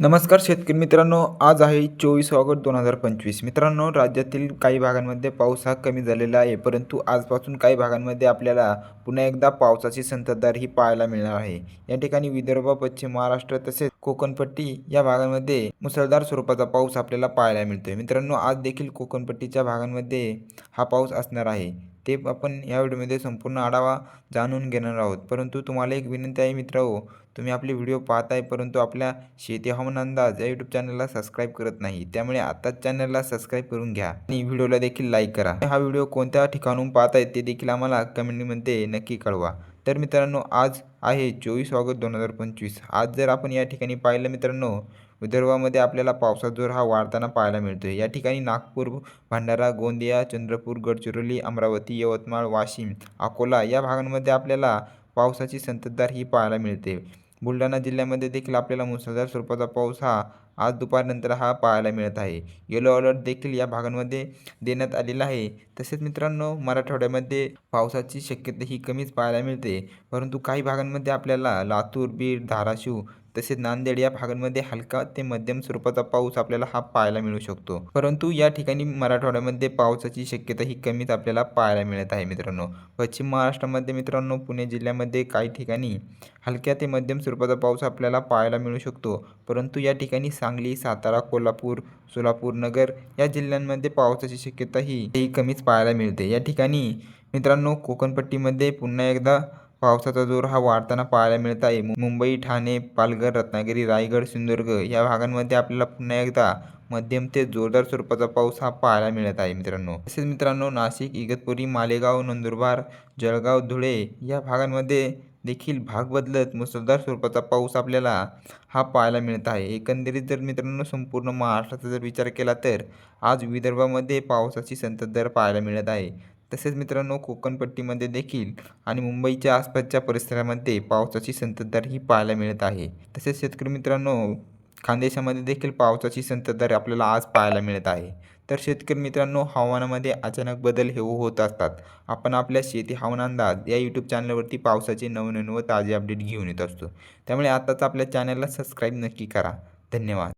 नमस्कार शेतकरी मित्रांनो आज आहे चोवीस ऑगस्ट दोन हजार पंचवीस. मित्रांनो राज्यातील काही भागांमध्ये पाऊस हा कमी झालेला आहे परंतु आजपासून काही भागांमध्ये आपल्याला पुन्हा एकदा पावसाची संततधार ही पाहायला मिळणार आहे. या ठिकाणी विदर्भ पश्चिम महाराष्ट्र तसेच कोकणपट्टी या भागांमध्ये मुसळधार स्वरूपाचा पाऊस आपल्याला पाहायला मिळतोय. मित्रांनो आज देखील कोकणपट्टीच्या भागांमध्ये हा पाऊस असणार आहे. ते आपण या व्हिडिओमध्ये संपूर्ण आढावा जाणून घेणार आहोत. परंतु तुम्हाला एक विनंती आहे मित्र तुम्ही आपले व्हिडिओ पाहताय परंतु आपल्या शेती हवामान अंदाज या यूट्यूब चॅनलला सबस्क्राईब करत नाही. त्यामुळे आताच चॅनलला सबस्क्राईब करून घ्या आणि व्हिडिओला देखील लाईक करा. हा व्हिडिओ कोणत्या ठिकाणून पाहताय ते देखील आम्हाला कमेंटमध्ये नक्की कळवा. तर मित्रांनो आज आहे चोवीस ऑगस्ट दोन हजार पंचवीस. आज जर आपण या ठिकाणी पाहिलं मित्रांनो विदर्भामध्ये आपल्याला पावसाचा जोर हा वाढताना पाहायला मिळतो या ठिकाणी नागपूर भंडारा गोंदिया चंद्रपूर गडचिरोली अमरावती यवतमाळ वाशिम अकोला या भागांमध्ये आपल्याला पावसाची संततधार ही पाहायला मिळते. बुलढाणा जिल्ह्यामध्ये देखील आपल्याला मुसळधार स्वरूपाचा पाऊस हा आज दुपारनंतर हा पाहायला मिळत आहे. येलो अलर्ट देखील या भागांमध्ये देण्यात आलेला आहे. तसेच मित्रांनो मराठवाड्यामध्ये पावसाची शक्यता ही कमीच पाहायला मिळते. परंतु काही भागांमध्ये आपल्याला लातूर बीड धाराशिव तसेच नांदेड या भागांमध्ये हलका ते मध्यम स्वरूपाचा पाऊस आपल्याला हा पाहायला मिळू शकतो. परंतु या ठिकाणी मराठवाड्यामध्ये पावसाची शक्यता ही कमीच आपल्याला पाहायला मिळत आहे मित्रांनो. पश्चिम महाराष्ट्रामध्ये मित्रांनो पुणे जिल्ह्यामध्ये काही ठिकाणी हलक्या ते मध्यम स्वरूपाचा पाऊस आपल्याला पाहायला मिळू शकतो. परंतु या ठिकाणी सांगली सातारा कोल्हापूर सोलापूर नगर या जिल्ह्यांमध्ये पावसाची शक्यता ही कमीच पाहायला मिळते. या ठिकाणी मित्रांनो कोकणपट्टीमध्ये पुन्हा एकदा पावसाचा जोर हा वाढताना पाहायला मिळत आहे. मुंबई ठाणे पालघर रत्नागिरी रायगड सिंधुदुर्ग या भागांमध्ये आपल्याला पुन्हा एकदा मध्यम ते जोरदार स्वरूपाचा पाऊस हा पाहायला मिळत आहे मित्रांनो. तसेच मित्रांनो नाशिक इगतपुरी मालेगाव नंदुरबार जळगाव धुळे या भागांमध्ये देखील भाग बदलत मुसळधार स्वरूपाचा पाऊस आपल्याला हा पाहायला मिळत आहे. एकंदरीत जर मित्रांनो संपूर्ण महाराष्ट्राचा जर विचार केला तर आज विदर्भामध्ये पावसाची संततधार पाहायला मिळत आहे. तसेच मित्रांनो कोकणपट्टीमध्ये देखील आणि मुंबईच्या आसपासच्या परिसरामध्ये पावसाची संततधार ही पाहायला मिळत आहे. तसेच शेतकरी मित्रांनो खानदेशामध्ये देखील पावसाची संततधार आपल्याला आज पाहायला मिळत आहे. तर शेतकरी मित्रांनो हवामानामध्ये अचानक बदल हे होत असतात. आपण आपल्या शेती हवामान अंदाज या यूट्यूब चॅनलवरती पावसाचे नवनवीन व ताजे अपडेट घेऊन येत असतो. त्यामुळे आताच आपल्या चॅनलला सबस्क्राईब नक्की करा. धन्यवाद.